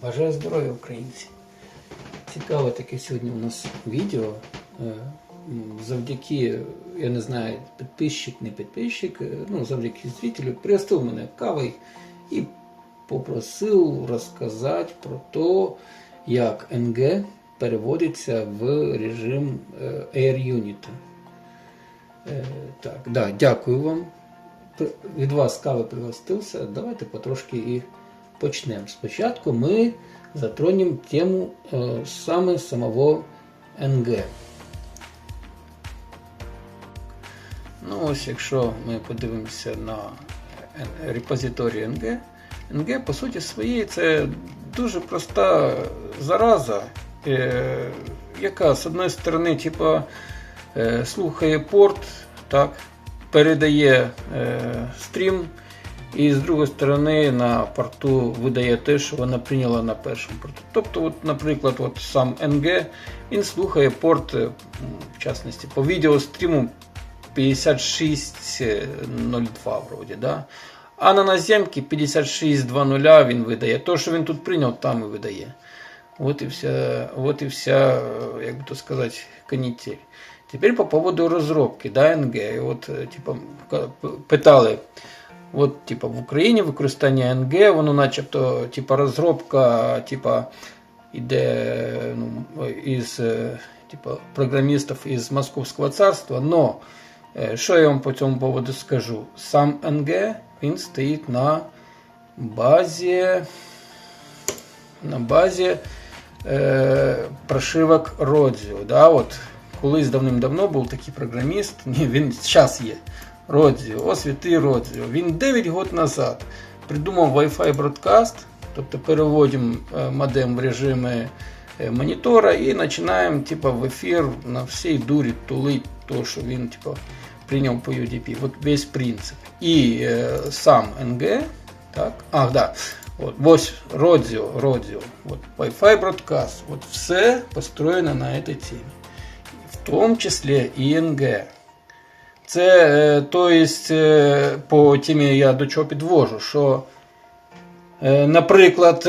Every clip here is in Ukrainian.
Бажаю здоров'я, українці! Цікаве таке сьогодні у нас відео. Е, Завдяки, я не знаю, підписчик, не підписчик, е, ну, завдяки зрителю, пригласив мене кавою і попросив розказати про те, як НГ переводиться в режим е, Air Unit. Так, да, дякую вам. Від вас кави пригостився. Давайте потрошки і почнемо. Спочатку ми затронемо тему е, саме самого НГ. Ну ось, якщо ми подивимося на репозиторій НГ, НГ по суті своєї це дуже проста зараза, е, яка з одної сторони, типа, е, слухає порт, так, передає стрім, і з другої сторони на порту видає те, що вона прийняла на першому порту. Тобто, от, наприклад, от сам НГ він слухає порт, е, в частності, по відеостріму 5602 вроді, да? А на наземці 5620 він видає. То, що він тут прийняв, там і видає. Вот и вся, вот и вся, э, як бы то сказать, канитель. Теперь по поводу розробки, да, НГ. І от, е, типа, питали, от, типа, в Україні використання НГ, воно начебто, типа, розробка, типа, іде ну, із, е, типа, програмістів із Московського царства, но що я вам по цьому поводу скажу? Сам НГ, він стоїть на базі на базі е, прошивок Rodzio. Да? От, колись давним-давно був такий програміст, ні, він зараз є. Rodzio, о святий Rodzio. Він 9 років назад придумав Wi-Fi Broadcast, тобто переводимо е, модем в режими е, монітора і починаємо типа, в ефір на всій дурі тулить то, що він типа, прийняв по UDP. От весь принцип. І е, сам НГ, так, ах, да, От, ось Rodzio, Rodzio, от Wi-Fi Broadcast, от все построєно на этой темі. В тому числі і НГ. Це, е, то есть, е, по темі я до чого підвожу, що, е, наприклад,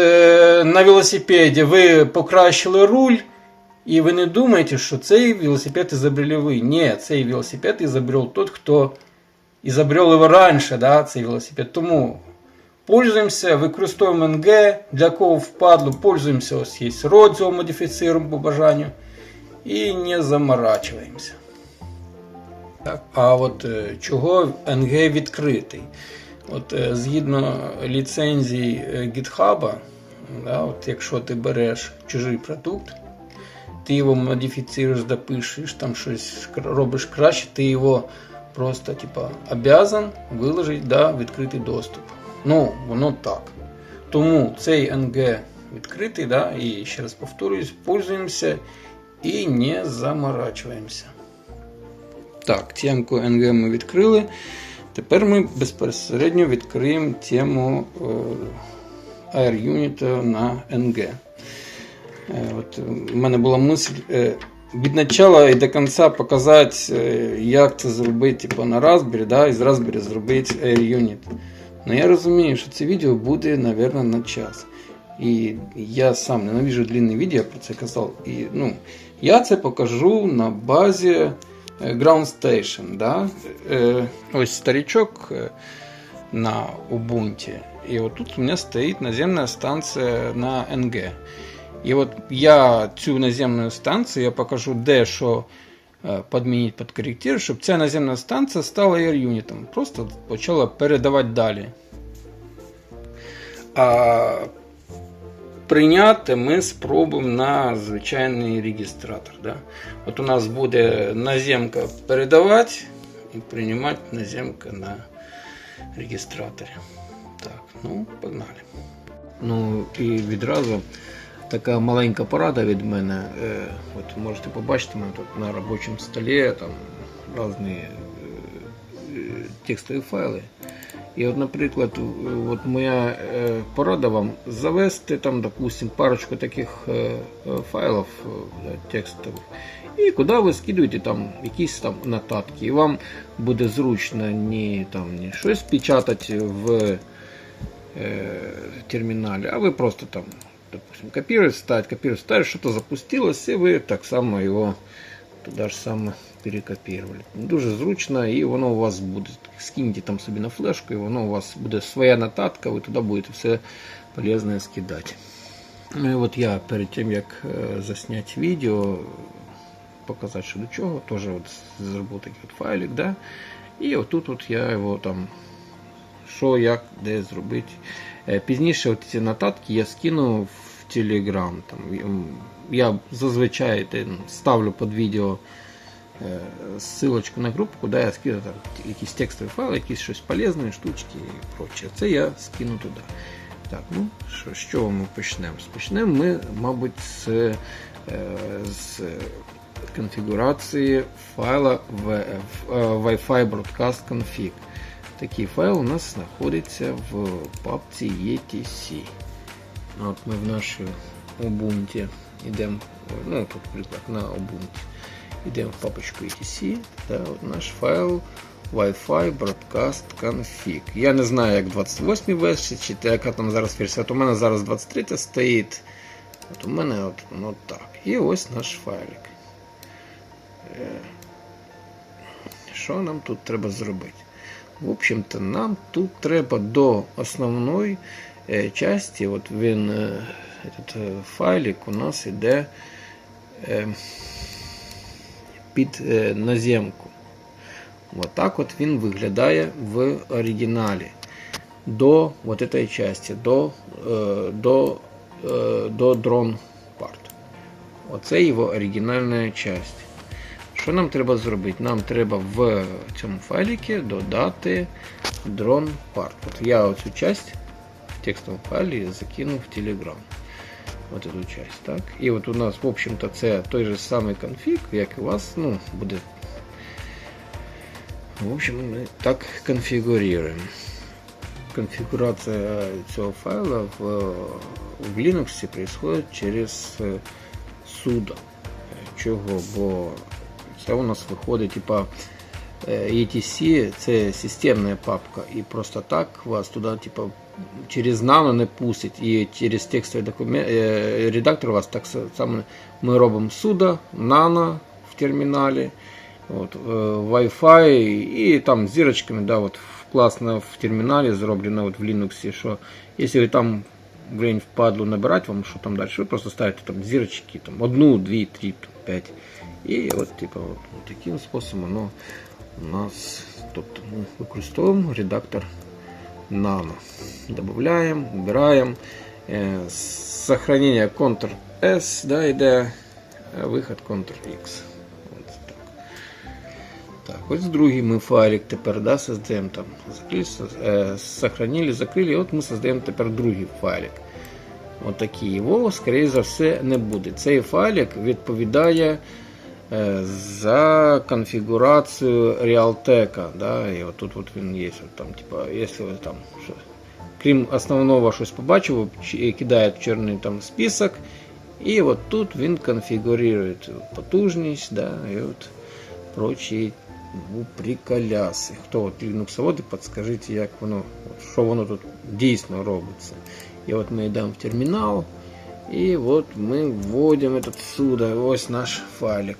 на велосипеді ви покращили руль, і ви не думаєте, що цей велосипед ізобрели ви. Ні, цей велосипед ізобрел тот, хто ізобрел його раніше, да, цей велосипед. Тому Пользуємося, використовуємо НГ, для кого впадло, пользуємося, ось є Rodzio, модифіцируємо по бажанню і не заморачуємося. Так, а от е, чого НГ відкритий? От, е, згідно ліцензій е, GitHub, да, от, якщо ти береш чужий продукт, ти його модифіцируєш, допишеш, там щось робиш краще, ти його просто типа, обязан виложити да, відкритий доступ. Ну, воно так. Тому цей НГ відкритий, да, і ще раз повторюсь, пользуємося і не заморачуємося. Так, темку НГ ми відкрили. Тепер ми безпосередньо відкриємо тему е, Air Unit на НГ. Е, От, у мене була мисль е, від початку і до кінця показати, як це зробити типу, на Raspberry, да, і з Raspberry зробити Air Unit. Ну я розумію, що це відео буде, мабуть, на час. І я сам ненавижу длинні відео, я про це казав. І, ну, я це покажу на базі Ground Station. Да? Е, ось старичок е, на Ubuntu. І от тут у мене стоїть наземна станція на NG. І от я цю наземну станцію я покажу, де що е, підмінити, підкоректувати, щоб ця наземна станція стала Air юнітом. Просто почала передавати далі. А прийняти ми спробуємо на звичайний регістратор. Да? От у нас буде наземка передавати і приймати наземка на регістраторі. Так, ну, погнали. Ну і відразу така маленька порада від мене. Е, От можете побачити, мене тут на робочому столі там різні е, текстові файли. І от, наприклад, от моя е, порада вам завести там, допустим, парочку таких е, е, файлів е, текстових. І куди ви скидуєте там якісь там нотатки. І вам буде зручно не, там, не щось печатати в е, терміналі, а ви просто там допустим, копировать, ставить, копировать, ставить, что-то запустилось, і ви так само його туди ж саме перекопірували. Дуже зручно, і воно у вас буде. Скиньте там собі на флешку, і воно у вас буде своя нотатка, ви туди будете все полезне скидати. Ну і от я перед тим, як е, засняти відео, показати, що до чого, теж от зробив такий от файлик, да? і отут от я його там, що, як, де зробити. Е, Пізніше от ці нотатки я скину в Telegram. Там, м, я зазвичай те, ну, ставлю під відео е, Ссылочку на групу, куди я скину там, якісь текстові файли, якісь щось полезні штучки і прочее. Це я скину туди. Так, ну що, чого ми почнемо? Почнемо ми, мабуть, з, е, з конфігурації файла е, Wi-Fi Broadcast Config. Такий файл у нас знаходиться в папці ETC. От ми в нашій Ubuntu йдемо, ну тут на Ubuntu. Йдемо в папочку ETC, та от наш файл Wi-Fi Broadcast Config. Я не знаю, як 28 версії, чи та яка там зараз версія. От у мене зараз 23 стоїть. От у мене от, ну, так. І ось наш файлик. Е, Що нам тут треба зробити? В общем-то, нам тут треба до основної е, часті, от він, е, этот, файлик у нас іде під е, наземку. Вот так от він виглядає в оригіналі. До вот этой части, до, е, до, е, до drone part. Оце його оригінальна часть. Що нам треба зробити? Нам треба в цьому файліки додати drone part. От я оцю часть в текстовому файлі закинув в Telegram. От эту часть, так? І от у нас, в общем-то, це той же самий конфіг, як і у вас, ну, буде. В общем, ми так конфігуруємо. Конфігурація цього файла в, в Linux происходит через е, sudo. Чого? Бо це у нас виходить, типа е, ETC це системна папка, і просто так вас туди, типа, через нано не пустить, і через текстовий документ е, редактор вас так само ми робимо sudo, nano в терміналі, от, е, Wi-Fi і там зірочками, да, от, класно в терміналі зроблено от в Linux, що якщо ви там в впадло набирати вам, що там далі, ви просто ставите там зірочки, там, одну, дві, три, п'ять. І от, типу, от, от таким способом воно у нас, тобто ми використовуємо редактор Nano. Добавляємо, убираємо. Е, сохранення Ctrl-S, да, йде, виход Ctrl-X. От так. Ось другий ми файлик тепер да, создаємо там. Закрили, е, сохранили, закрили, от ми создаємо тепер другий файлик. От такий. Його, скоріше за все, не буде. Цей файлик відповідає за конфігурацію Realtek. Да? І от тут от він є. От там, типа, якщо ви там, що, крім основного щось побачив, чи- кидає в чорний там список. І от тут він конфігурує потужність, да, і от прочі ну, приколяси. Хто от лінуксоводи, підскажіть, як воно, от, що воно тут дійсно робиться. І от ми йдемо в термінал, і от ми вводимо этот сюда, ось наш файлик.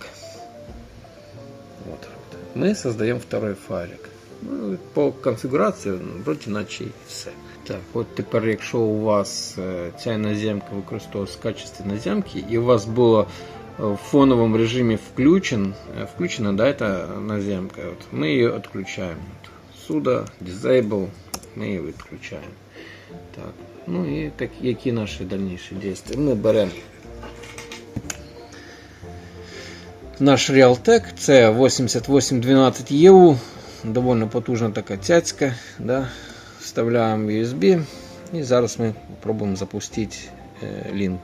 Вот. Ми создаємо второй файлик. Ну, по конфігурації, ну, вроді наче і все. Так, от тепер, якщо у вас е, ця наземка використовується в качестві наземки, і у вас було е, в фоновому режимі включен, е, включена да, эта наземка, от, ми її відключаємо. От, Сюда, disable, ми її відключаємо. Так. Ну і так, які наші дальніші дії? Ми беремо наш Realtek, це 8812 EU, доволі потужна така цяцька. Да? Вставляємо USB і зараз ми спробуємо запустити е, лінк.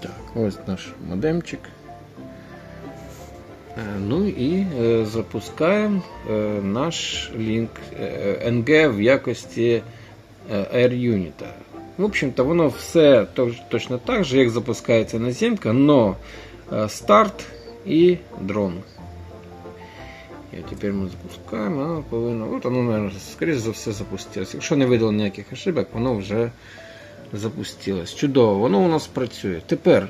Так, ось наш модемчик. Е, Ну і е, запускаємо наш лінк NG в якості AirUnit. В общем-то, воно все точно так же, як запускається наземка, но е, старт і дрон. І тепер ми запускаємо, воно повинно. От воно, наверное, скоріше за все запустилось. Якщо не видало ніяких ошибок, воно вже запустилось. Чудово, воно у нас працює. Тепер,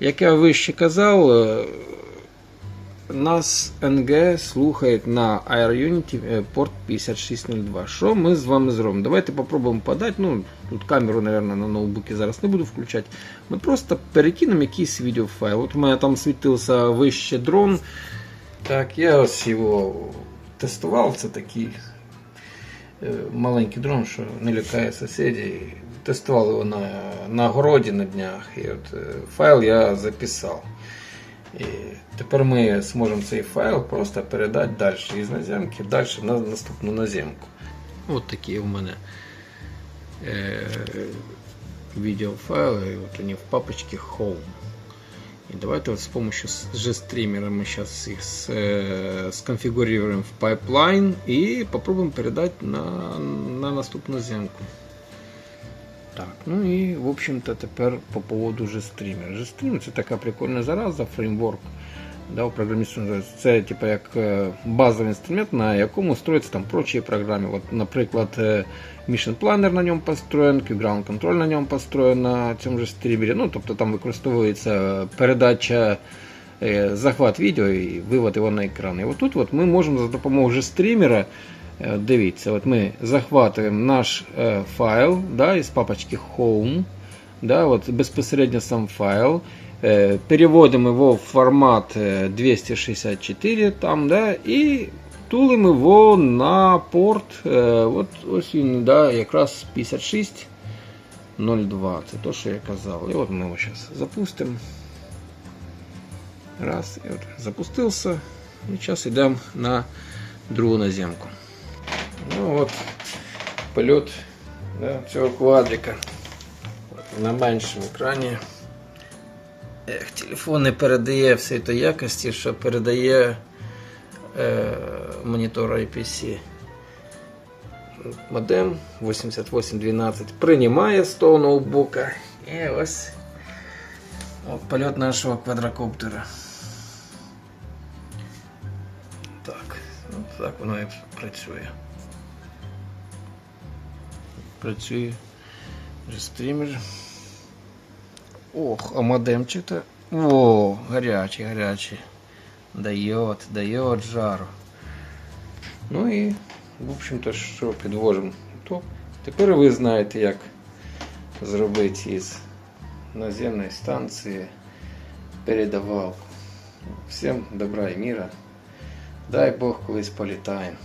як я вище казав, е, нас НГ слухає на AirUnity е, порт 5602. Що ми з вами зробимо? Давайте попробуємо подати. Ну, тут камеру, мабуть, на ноутбуці зараз не буду включати. Ми просто перекинемо якийсь відеофайл. От у мене там світився вище дрон. Так, я ось його тестував. Це такий е, маленький дрон, що не лякає сусідів. Тестували його на, на городі на днях. І от е, файл я записав. І тепер ми зможемо цей файл просто передати далі із наземки, далі на наступну наземку. От такі у мене е, відеофайли, от вони в папочці Home. И давайте вот с помощью G-стримера мы сейчас их с, э, сконфигурируем в pipeline и попробуем передать на, на наступну земку. Так, ну і в общем-то тепер по поводу G-стримера. G-stream це така прикольна зараза, фреймворк. Да, у програмістів. Це типу, як е, базовий інструмент, на якому строяться там прочі програми. От, наприклад, е, Mission Planner на ньому построєн, Ground Control на ньому построєн на цьому же стрімері. Ну, тобто там використовується передача, е, захват відео і вивод його на екран. І от тут от ми можемо за допомогою стрімера, дивіться, от ми захватуємо наш е, файл да, із папочки Home, да, от безпосередньо сам файл. Е, Переводимо його в формат е, 264 там, да, і тулимо його на порт. е, От ось він, да, якраз 5602. Це то, що я казав. І от ми його зараз запустимо. Раз, і от запустився. І зараз йдемо на другу наземку. Ну от, польот да, цього квадрика на меншому екрані. Ех, телефон не передає всієї тої якості, що передає е, монітор IPC. Модем 8812 приймає з того ноутбука. І ось от польот нашого квадрокоптера. Так, ну, так воно і працює. Працює вже. Ох, а модемчик-то. О, гарячий, гарячий. Дает, дает жару. Ну і, в общем-то, що підвожимо. То тепер ви знаєте, як зробити із наземної станції передавалку. Всім добра і міра. Дай Бог колись політаємо.